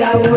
जाऊ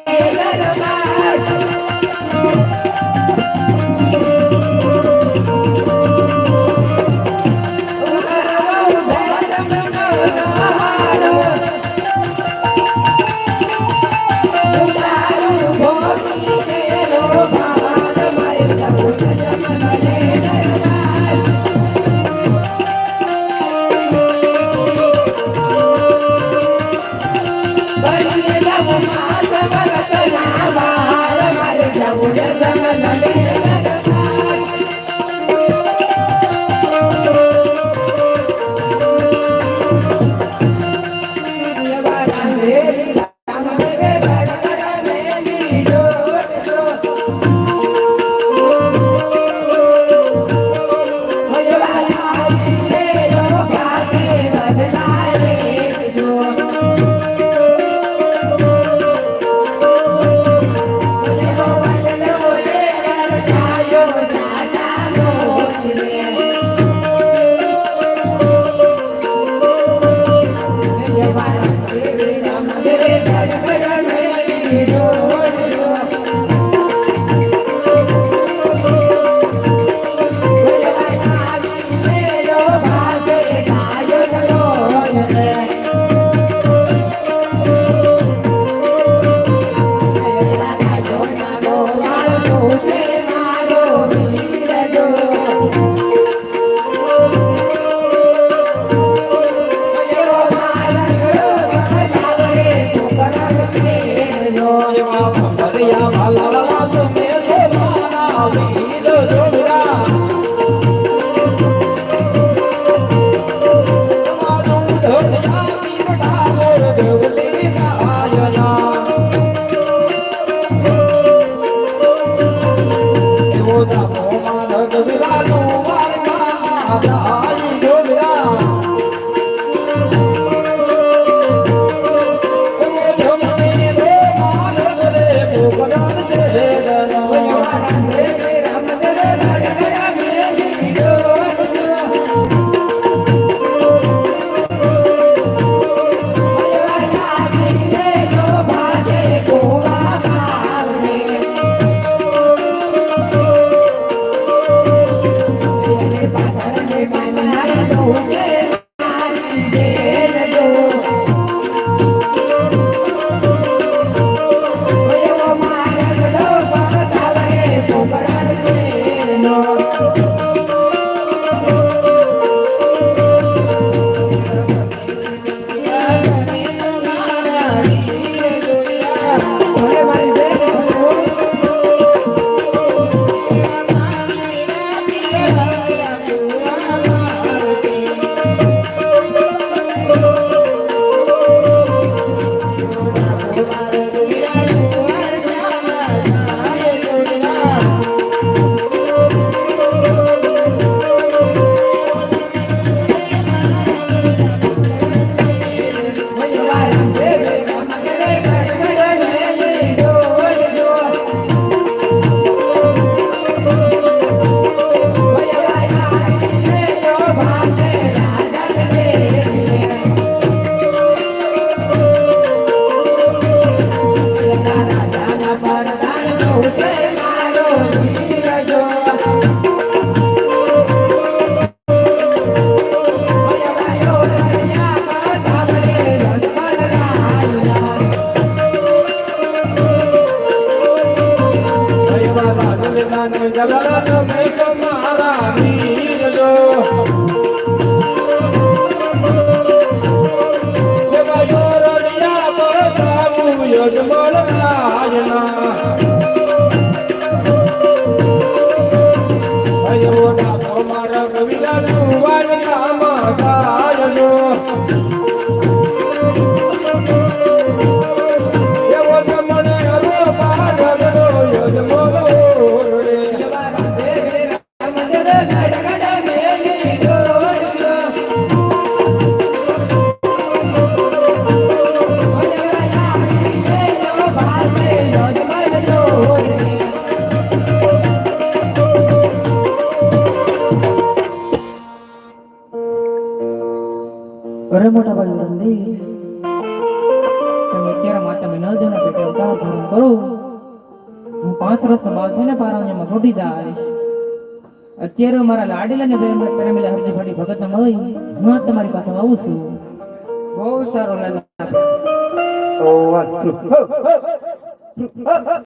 உடல் nada. મારા અયો ના જુવાન નામ ગાયનો પાંચ વર્ષ બાદ થઈને પારવણીમાં દા દાઈશ અત્યારે મારા લાડીલા ને પ્રેમેલા હરજી ફાડી ભગત મળી. હું તમારી પાસે આવું છું. બહુ સારો લાગે.